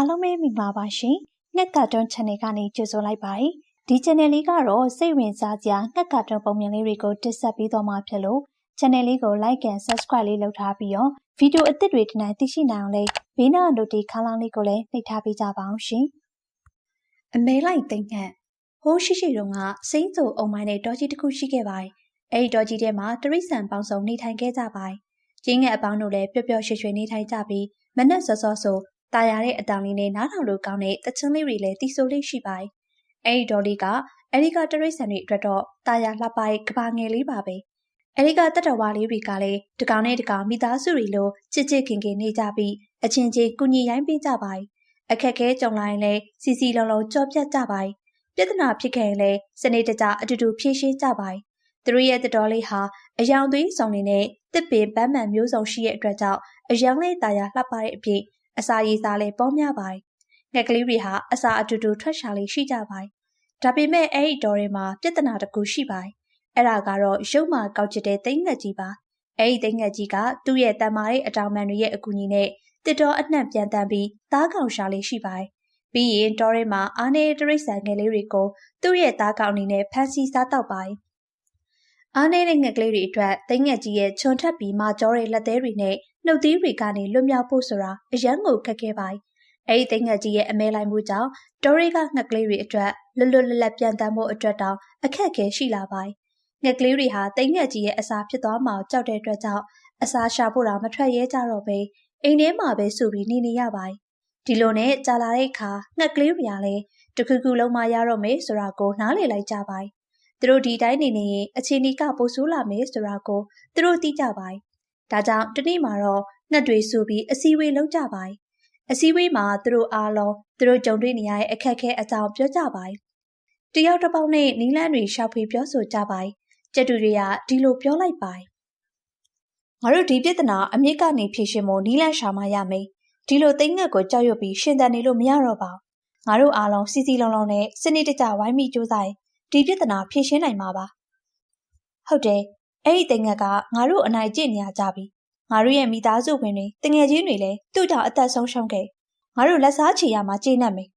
အားလုံးပဲမိပါပါရှင်။ငှက်ကတွန်း channel ကနေကြိုဆိုလိုက်ပါတယ်။ဒီ channel လေးကတော့စိတ်ဝင်စားစရာငှက်ကတွန်းပုံမြင်လေးတွေကိုတင်ဆက်ပေးသွားမှာဖြစ်လို့ channel လေးကို like and subscribe လေးလုပ်ထားပြီးတော့ဗီဒီယိုအသစ်တွေဒီနေ့သိရှိနိုင်အောင်လေးဘေးနား notification ခန်းလေးကိုလည်းနှိပ်ထားပေးကြပါအောင်ရှင်။အမဲလိုက်သိမ့်ငှက်ဟိုးရှိရှိတုန်းကစိမ့်စုံအုံမိုင်းနဲ့တောကြီးတစ်ခုရှိခဲ့ပါတယ်။အဲဒီတောကြီးထဲမှာတရိษံပေါင်းစုံနေထိုင်ခဲ့ကြပါတယ်။ကျင်းငှက်အပေါင်းတို့လည်းပျော့ပျော့ရွှင်ရွှင်နေထိုင်ကြပြီးမနက်စောစောဆို ตาရတဲ့အတောင်လေးနဲ့နားထောင်လို့ကောင်းတဲ့တချင်လေးတွေလည်းတီးဆိုလေးရှိပါတယ်။အဲဒီဒေါ်လေးကအဲဒီကတရိษံတွေအတွက်တော့ตาရလှပရဲ့ကဘာငယ်လေးပါပဲ။အဲဒီကတတဝါလေးတွေကလည်းတကောင်နဲ့တကောင်မိသားစုတွေလိုချစ်ချစ်ခင်ခင်နေကြပြီးအချင်းချင်းကုညီရိုင်းပေးကြပါတယ်။အခက်ခဲကြုံလာရင်လည်းစီစီလုံးလုံးကြောပြတ်ကြပါတယ်။ပြဿနာဖြစ်ခဲ့ရင်လည်းစနေတကျအတူတူဖြေရှင်းကြပါတယ်။သူတို့ရဲ့တတော်လေးဟာအယောင်သွေးဆောင်နေတဲ့တစ်ပင်ပန်းမှန်မျိုးစုံရှိတဲ့အတွက်ကြောင့်အယောင်လေးตาရလှပတဲ့အဖြစ် အစာရည်စားလည်းပေါများပါတယ်။ငှက်ကလေးတွေဟာအစာအတူတူထွက်ရှာလေးရှိကြပါတယ်။ဒါပေမဲ့အဲ့ဒီတော်ထဲမှာပြဿနာတစ်ခုရှိပါတယ်။အဲ့ဒါကတော့ရုပ်မာကောက်ချစ်တဲ့သိင္ငက်ကြီးပါ။အဲ့ဒီသိင္ငက်ကြီးကသူ့ရဲ့တန်မာရဲ့အတောင်ပံတွေရဲ့အကူအညီနဲ့တစ်တော်အနှံ့ပြန်တန်းပြီးသားကောင်ရှာလေးရှိပါတယ်။ပြီးရင်တော်ထဲမှာအားနေတရိษံငယ်လေးတွေကိုသူ့ရဲ့သားကောင်အနေနဲ့ဖမ်းဆီးစားတော့ပါတယ်။အားနေတဲ့ငှက်ကလေးတွေအတွက်သိင္ငက်ကြီးရဲ့ခြုံထပ်ပြီးမာကြောတဲ့လက်သေးတွေနဲ့ နှုတ်သီးတွေကနေလွတ်မြောက်ဖို့ဆိုတာအရန်ကိုခက်ခဲပါတယ်။အဲဒီသိင္ငက်ကြီးရဲ့အမဲလိုက်မှုကြောင့်ဒေါ်ရီကငှက်ကလေးတွေအတွက်လွတ်လွတ်လပ်လပ်ပြန်တမ်းဖို့အတွက်တောင်အခက်ခဲရှိလာပါတယ်။ငှက်ကလေးတွေဟာသိင္ငက်ကြီးရဲ့အစာဖြစ်သွားမှကြောက်တဲ့အတွက်ကြောင့်အစာရှာဖို့တာမထွက်ရဲကြတော့ပဲအိမ်ထဲမှာပဲစုပြီးနေနေရပါတယ်။ဒီလိုနဲ့ကြာလာတဲ့အခါငှက်ကလေးတွေကလည်းတခုခုလုံးမရတော့မယ်ဆိုတာကိုနားလည်လိုက်ကြပါတယ်။သူတို့ဒီတိုင်းနေနေရင်အခြေအနေကပိုဆိုးလာမယ်ဆိုတာကိုသူတို့သိကြပါတယ်။ ဒါကြောင့်တနေ့မှာတော့ငှက်တွေစုပြီးအစည်းအဝေးလုပ်ကြပါတယ်။အစည်းအဝေးမှာသူတို့အားလုံးသူတို့ကြုံတွေ့နေရတဲ့အခက်အခဲအကြောင်းပြောကြပါတယ်။တယောက်တစ်ပေါက်နဲ့နီလန်းတွေရှောက်ဖွေပြောဆိုကြပါတယ်။ကျက်တူတွေကဒီလိုပြောလိုက်ပါတယ်။ငါတို့ဒီပြဿနာအမြင့်ကနေဖြေရှင်းဖို့နီလန်းရှာမှရမယ်။ဒီလိုသိင္ငက်ကိုကြောက်ရွံ့ပြီးရှင်သန်နေလို့မရတော့ပါဘူး။ငါတို့အားလုံးစီစီလုံးလုံးနဲ့စနစ်တကျဝိုင်းမိကြိုးစားရင်ဒီပြဿနာဖြေရှင်းနိုင်မှာပါ။ဟုတ်တယ်။ အဲ့ဒီသိင္ငက်ကငါတို့အနိုင်ကျင့်နေရကြပြီငါတို့ရဲ့မိသားစုဝင်တွေတငယ်ချင်းတွေလည်းသူ့ကြောင့်အသက်ဆုံးရှုံးခဲ့ငါတို့လက်စားချေရမှာကျေနပ်မယ်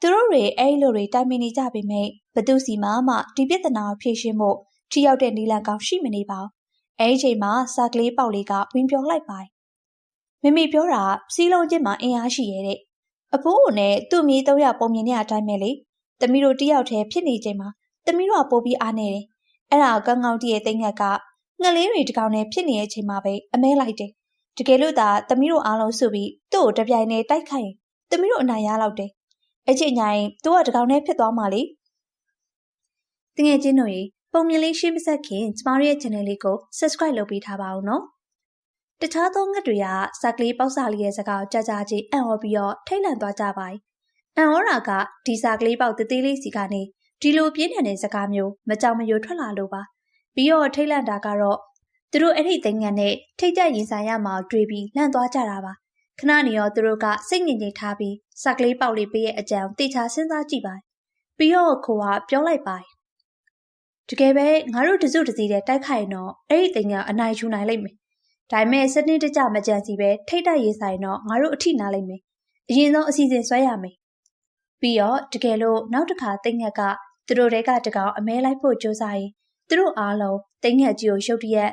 သူတို့တွေအဲ့လိုတွေတိုင်ပင်နေကြပေမဲ့ဘသူစီမှမှဒီပြဿနာကိုဖြေရှင်းဖို့ထိရောက်တဲ့နီလန်ကောင်ရှိမနေပါဘူးအဲ့ဒီချိန်မှာစာကလေးပေါက်လေးကဝင်ပြောလိုက်ပါတယ်မိမိပြောတာစီးလုံးချင်းမှာအင်အားရှိရဲ့တဲ့အဖိုးကိုနဲ့သူ့မြေးသုံးရပုံမြင်တဲ့အတိုင်းပဲလေတမီးတို့တယောက်တည်းဖြစ်နေချိန်မှာတမီးတို့ကပို့ပြီးအားနေတယ် အဲ့ဒါကောင်းကောင်းတည်းရဲ့တိတ်ငက်ကငလေးတွေတကောင်နဲ့ဖြစ်နေတဲ့အချိန်မှာပဲအမဲလိုက်တယ်။တကယ်လို့သာသမီးတို့အားလုံးစုပြီးသူ့ကိုတပြိုင်တည်းတိုက်ခိုက်ရင်သမီးတို့အနိုင်ရလောက်တယ်။အချိန်ညရင်သူကတကောင်နဲ့ဖြစ်သွားမှလေ။တငယ်ချင်းတို့ရေပုံမြင်လေးရှင်းမဆက်ခင်ကျမတို့ရဲ့ channel လေးကို subscribe လုပ်ပေးထားပါဦးနော်။တခြားသောငှက်တွေကစကလေးပေါက်စာလေးရဲ့စကားကိုကြားကြားချင်းအံ့ဩပြီးတော့ထိတ်လန့်သွားကြပါတယ်။အံ့ဩတာကဒီစကလေးပေါက်တသေးလေးစီကနေ ဒီလိုပြင်းထန်တဲ့စကားမျိုးမကြောင်မယိုထွက်လာလို့ပါပြီးတော့ထိတ်လန့်တာကတော့သူတို့အဲ့ဒီသိင္ကန်းနဲ့ထိတ်ကြရင်ဆိုင်ရမှာတွေ့ပြီးလန့်သွားကြတာပါခဏနေရောသူတို့ကစိတ်ငြိမ်ငြိမ်ထားပြီးစကလေးပေါက်လေးပေးရဲ့အကြောင်းတေချာစဉ်းစားကြည့်ပါပြီးတော့ခိုကပြောလိုက်ပါတကယ်ပဲငါတို့တစုတစည်းတဲ့တိုက်ခိုက်ရင်တော့အဲ့ဒီသိင္ကန်းအနိုင်ယူနိုင်လိမ့်မယ်ဒါပေမဲ့စနစ်တကျမကြံစီပဲထိတ်တိုက်ရေးဆိုင်တော့ငါတို့အထိနာလိမ့်မယ်အရင်ဆုံးအစီအစဉ်ဆွဲရမယ်ပြီးတော့တကယ်လို့နောက်တစ်ခါသိင္ကန်းက သူတို့တဲကတကောင်အမဲလိုက်ဖို့ကြိုးစားရင်သူတို့အားလုံးတိတ်ငက်ကြီးကိုရုတ်တရက်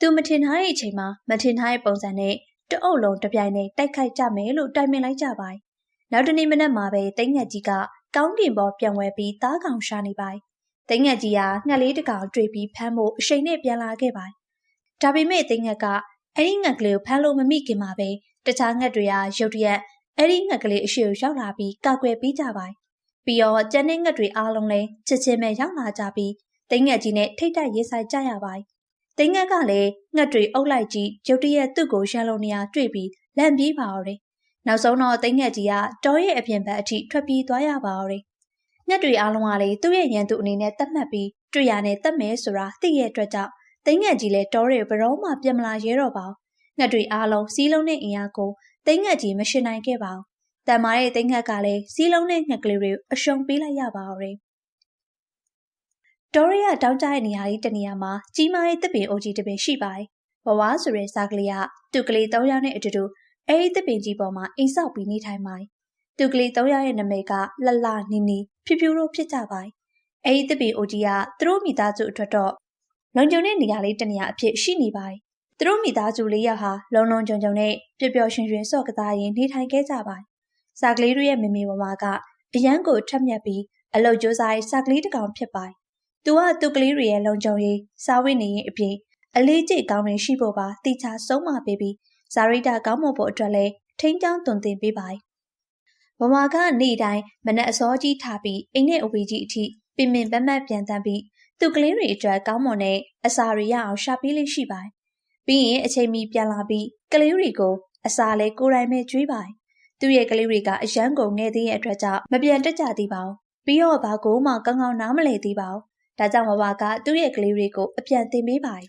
သူမထင်ထားတဲ့အချိန်မှာမထင်ထားတဲ့ပုံစံနဲ့တအုပ်လုံးတပြိုင်တည်းတိုက်ခိုက်ကြမယ်လို့တိုင်ပင်လိုက်ကြပါတယ်။နောက်တနေ့မနက်မှာပဲတိတ်ငက်ကြီးကကောင်းကင်ပေါ်ပြန်ဝဲပြီးသားကောင်ရှာနေပါတယ်။တိတ်ငက်ကြီးကငှက်လေးတကောင်တွေ့ပြီးဖမ်းဖို့အရှိန်နဲ့ပြန်လာခဲ့ပါတယ်။ဒါပေမဲ့တိတ်ငက်ကအဲ့ဒီငှက်ကလေးကိုဖမ်းလို့မမိခင်မှာပဲတခြားငှက်တွေကရုတ်တရက်အဲ့ဒီငှက်ကလေးအရှိကိုရောက်လာပြီးကောက်ွယ်ပေးကြပါတယ်။ ပြီးတော့ကျန်တဲ့ငှက်တွေအားလုံးလည်းချစ်ချင်းပဲရောက်လာကြပြီးတိငက်ကြီးနဲ့ထိတ်တိုက်ရေးဆိုင်ကြရပါတယ်။တိငက်ကလည်းငှက်တွေအုပ်လိုက်ကြီးရုတ်တရက်သူ့ကိုရန်လုံနေရတွေ့ပြီးလန့်ပြေးပါတော့တယ်။နောက်ဆုံးတော့တိငက်ကြီးကတောရဲ့အပြင်ဘက်အထိထွက်ပြေးသွားရပါတော့တယ်။ငှက်တွေအားလုံးကလည်းသူ့ရဲ့ရန်သူအနေနဲ့တတ်မှတ်ပြီးတွေ့ရနဲ့တတ်မယ်ဆိုတာသိရတဲ့အတွက်ကြောင့်တိငက်ကြီးလည်းတောရဲ့ဘရောမှပြမလာရဲတော့ပါဘူး။ငှက်တွေအားလုံးစီးလုံးနဲ့အင်အားကိုတိငက်ကြီးမရှင်နိုင်ခဲ့ပါဘူး။ တန်မာတဲ့တိငက်ကလည်းစီးလုံးနဲ့ငှက်ကလေးတွေအရှုံးပေးလိုက်ရပါတော့တယ်တောရီယာတောင်းကြတဲ့နေရာလေးတနေရာမှာကြီးမားတဲ့တစ်ပင်အိုကြီးတစ်ပင်ရှိပါတယ်။ဘဝဆိုတဲ့စားကလေးကသူ့ကလေး၃ယောက်နဲ့အတူတူအဲဒီတစ်ပင်ကြီးပေါ်မှာအိမ်ဆောက်ပြီးနေထိုင်ပါတယ်သူကလေး၃ယောက်ရဲ့နာမည်ကလှလှနီနီဖြူဖြူတို့ဖြစ်ကြပါ။အဲဒီတပီအိုကြီးကသူတို့မိသားစုအတွက်တော့လုံခြုံတဲ့နေရာလေးတစ်နေရာအဖြစ်ရှိနေပါတယ်။သူတို့မိသားစုလေးယောက်ဟာလုံလုံခြုံခြုံနဲ့ပျော်ပျော်ရွှင်ရွှင်စော့ကစားရင်းနေထိုင်ခဲ့ကြပါတယ်။ စာကလေးတို့ရဲ့မမေဝမကအရန်ကိုထက်မြက်ပြီးအလုတ်ကြိုးစားရေးစာကလေးတစ်ကောင်ဖြစ်ပါတယ်။သူကသူကလေးတွေရဲ့လုံခြုံရေးစာဝတ်နေရေးအပြင်အလေးကျိတ်ကောင်းတွေရှိဖို့ပါတိကျဆုံးမပေးပြီးဇာရိတာကောင်းမွန်ဖို့အတွက်လည်းထိန်းချောင်းတွင်တင်ပေးပါတယ်။ဘဝကနေ့တိုင်းမနက်အစောကြီးထားပြီးအိမ်နဲ့အဝေးကြီးအထိပင်ပင်ပန်းပန်းပြန်တန်းပြီးသူကလေးတွေအတွက်ကောင်းမွန်တဲ့အစာတွေရအောင်ရှာပေးလေးရှိပါတယ်။ပြီးရင်အချိန်မီပြန်လာပြီးကလေးတွေကိုအစာလဲကိုယ်တိုင်ပဲကျွေးပါတယ်။ သူ့ရဲ့ကလေးတွေကအရန်ကုန်ငယ်သေးတဲ့အတွက်ကြောင့်မပြန်တက်ကြသေးပါဘူး။ပြီးတော့ဘာကိုမှကောင်းကောင်းနားမလည်သေးပါဘူး။ဒါကြောင့်ဘဝကသူ့ရဲ့ကလေးတွေကိုအပြန်တင်ပေးပါတယ်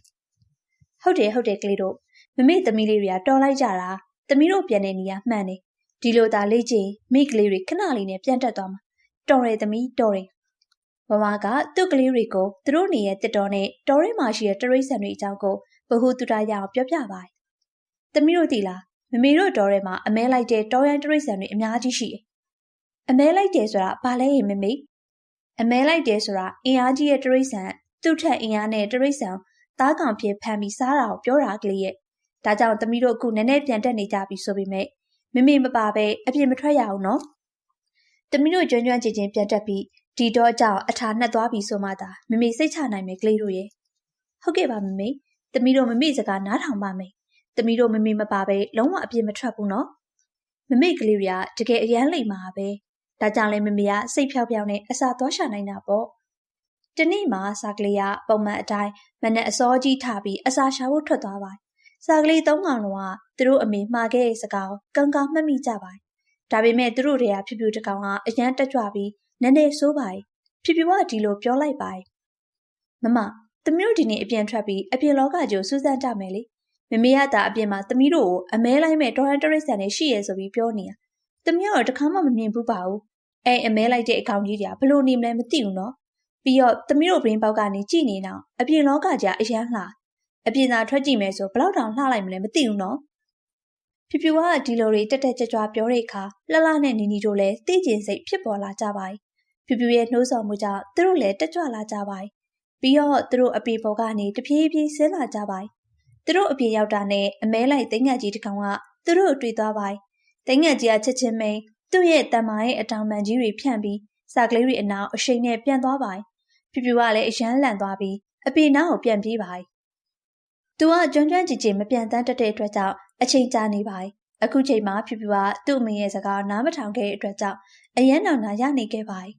။ဟုတ်တယ်ဟုတ်တယ်ကလေးတို့မမေ့သမီးလေးတွေကတော်လိုက်ကြတာသမီးတို့ပြန်နေနေရမှန်တယ်ဒီလိုသာလေ့ကျင့်မိကလေးတွေခဏလေးနဲ့ပြန်တက်သွားမှာတော်တယ်သမီးတော်တယ်မမကသူ့ကလေးတွေကိုသူတို့နေရဲ့တစ်တော်နဲ့တော်ရဲမှာရှိတဲ့တရိษံတွေအကြောင်းကိုဘ ഹു တူတာရအောင်ပြောပြပါတယ်သမီးတို့သိလား မမေတို့တော်ရဲမှာအမဲလိုက်တဲ့တော်ရန်တရိษံတွေအများကြီးရှိတယ်အမဲလိုက်တယ်ဆိုတာဘာလဲရင်မမေအမဲလိုက်တယ်ဆိုတာအင်အားကြီးရဲ့တရိษံသူ့ထက်အင်အားနဲ့တရိษံသားကောင်ဖြစ်ဖမ်းပြီးစားတာကိုပြောတာကလေးရဲ့ဒါကြောင့်သမီးတို့အခုနည်းနည်းပြန်တက်နေကြပြီဆိုပေမဲ့မမေမပါပဲအပြင်မထွက်ရအောင်နော်။သမီးတို့ကျွမ်းကျွမ်းကျင်ကျင်ပြန်တက်ပြီးဒီတော့ကြောင့်အထာနှက်သွားပြီဆိုမှသာမမေစိတ်ချနိုင်မယ်ကလေးတို့ရဲ့။ဟုတ်ကဲ့ပါမမေ။သမီးတို့မမေစကားနားထောင်ပါမယ်။ သမီးတို့မမေမပါပဲလုံးဝအပြင်မထွက်ဘူးနော်။မမေကလေးတွေကတကယ်အရန်လိမ်မာပဲ။ဒါကြောင့်လဲမမေကစိတ်ဖြောက်ဖြောက်နဲ့အစာသွားရှာနိုင်တာပေါ့။တနေ့မှစာကလေးကပုံမှန်အတိုင်းမနဲ့အစောကြီးထပြီးအစာရှာဖို့ထွက်သွားပါစာကလေးသုံးကောင်လုံးကသူတို့အမေမှားခဲ့တဲ့စကားကိုကံကောင်းမှတ်မိကြပါတယ်။ဒါပေမဲ့သူတို့တွေကဖြူဖြူတကောင်ကအရန်တက်ကြွပြီးနည်းနည်းဆိုးပါတယ်။ဖြူဖြူကဒီလိုပြောလိုက်ပါတယ်။မမသမီးတို့ဒီနေ့အပြင်ထွက်ပြီးအပြင်လောကကြီးကိုစူးစမ်းကြမယ်လေ။ မမေရတာအပြင်မှာသမီးတို့ကိုအမဲလိုက်မဲ့ဒေါ်ရန်တရစ်ဆန်နဲ့ရှိရဲဆိုပြီးပြောနေတာ။သမီးကတော့တခါမှမမြင်ဘူးပါဘူး။အဲအမဲလိုက်တဲ့အကောင်ကြီးတွေကဘလို့နေမလဲမသိဘူးနော်။ပြီးတော့သမီးတို့ဘရင်းပေါက်ကနေကြည်နေတော့အပြင်လောကကြီးအရန်လှအပြင်သာထွက်ကြည့်မယ်ဆိုဘလောက်တောင်လှလိုက်မလဲမသိဘူးနော်ဖြူဖြူကဒီလိုတွေတက်တက်ကြွကြွပြောတဲ့အခါလှလှနဲ့နီနီတို့လည်းသိကျင်စိတ်ဖြစ်ပေါ်လာကြပါတယ်ဖြူဖြူရဲ့နှိုးဆော်မှုကြောင့်သူတို့လည်းတက်ကြွလာကြပါတယ်ပြီးတော့သူတို့အပေပေါ်ကနေတပြေးပြေးဆင်းလာကြပါတယ် သူတို့အပြေရောက်တာနဲ့အမဲလိုက်သိငတ်ကြီးတစ်ကောင်ကသူတို့တွေ့သွားပါတယ်သိငတ်ကြီးကချက်ချင်းမိန်သူ့ရဲ့တန်မာရဲ့အတောင်ပံကြီးတွေဖြန့်ပြီးစာကလေးတွေအနာအရှိန်နဲ့ပြန်သွားပါတယ်ဖြူဖြူကလည်းအရန်လန့်သွားပြီးအပေနားကိုပြန်ပြေးပါတယ်သူကကျွမ်းကျွမ်းကြည်ကြည်မပြန်တမ်းတတ်တဲ့အတွက်ကြောင့်အချိန်ကြာနေပါ යි အခုချိန်မှာဖြူဖြူကသူ့အမေရဲ့စကားနားမထောင်ခဲ့တဲ့အတွက်ကြောင့်အယမ်းနောင်နာရနေခဲ့ပါ යි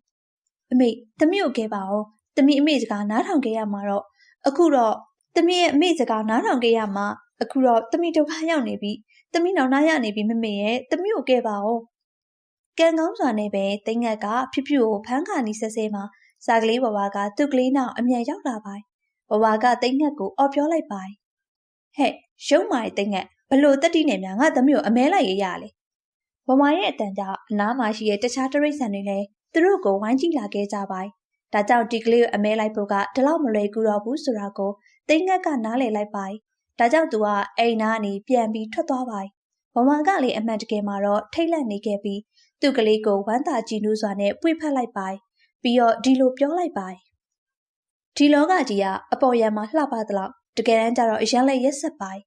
အမေသမီးကိုခဲ့ပါဦးသမီးအမေစကားနားထောင်ခဲ့ရမှာတော့အခုတော့ သမီးရဲ့အမေစကားနားထောင်ခဲ့ရမှာအခုတော့သမီးဒုက္ခရောက်နေပြီသမီးနောင်နာရနေပြီမမေရဲ့သမီးကိုခဲ့ပါဦးကံကောင်းစွာနဲ့ပဲတိငတ်ကဖြူဖြူကိုဖမ်းခါနီးဆဲဆဲမှာစာကလေးဘဝကသူ့ကလေးနောက်အမြန်ရောက်လာပါဘဝကတိငတ်ကိုအော်ပြောလိုက်ပါဟဲ့ရုံမာရဲ့တိတ်ငက်ဘလို့တက်တိနဲ့များငါသမီးကိုအမဲလိုက်ရရလေဝမရဲ့အတန်ကြောင့်အနားမှာရှိတဲ့တခြားတရိษံတွေလည်းသူတို့ကိုဝိုင်းကြည့်လာခဲ့ကြပါဒါကြောင့်ဒီကလေးကိုအမဲလိုက်ဖို့ကဒီလောက်မလွယ်ကူတော့ဘူးဆိုတာကို တိတ်ငက်ကနားလည်လိုက်ပါဒါကြောင့်သူကအိမ်နားနေပြန်ပြီးထွက်သွားပါဝမကလည်းအမှန်တကယ်မှာတော့ထိတ်လန့်နေခဲ့ပြီးသူ့ကလေးကိုဝမ်းသာကြည်နူးစွာနဲ့ပွေဖက်လိုက်ပါပြီးတော့ဒီလိုပြောလိုက်ပါဒီလောကကြီးကအပေါ်ယံမှာလှပသလောက်တကယ်တမ်းကျတော့အရန်လက်ရက်ဆက်ပိုင်း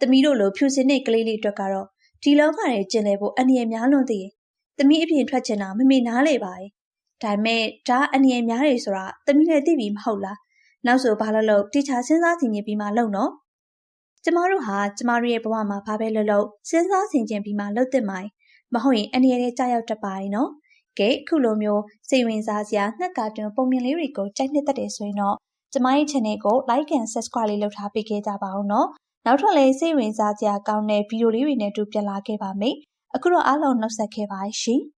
သမီးတို့လိုဖြူစင်တဲ့ကလေးလေးအတွက်ကတော့ဒီလောကထဲကျင်လေဖို့အန္တရာယ်များလွန်းသေးတယ်သမီးအပြင်ထွက်ချင်တာမမေနားလေပါရဲ့ဒါပေမဲ့ဒါအန္တရာယ်များတယ်ဆိုတာသမီးလည်းသိပြီမဟုတ်လား နောက်ဆိုဘာလို့လို့တိချာစဉ်းစားဆင်ခြင်ပြီးမှလုပ်နော်ကျမတို့ဟာကျမတို့ရဲ့ဘဝမှာဘာပဲလုပ်လို့စဉ်းစားဆင်ခြင်ပြီးမှလုပ်သင့်ပါမဟုတ်ရင်အန္တရာယ်တွေကြောက်ရောက်တတ်ပါရဲ့နော်ကဲခုလိုမျိုးစိတ်ဝင်စားစရာငှက်ကာတွင်ပုံမြင်လေးတွေကိုကြိုက်နှစ်သက်တယ်ဆိုရင်တော့ကျမရဲ့ channel ကို like and subscribe လေးလုပ်ထားပေးခဲ့ကြပါဦးနော်။နောက်ထပ်လည်းစိတ်ဝင်စားစရာကောင်းတဲ့ဗီဒီယိုလေးတွေနဲ့တူပြန်လာခဲ့ပါမယ်။အခုတော့အားလုံးနှုတ်ဆက်ခဲ့ပါရှင်။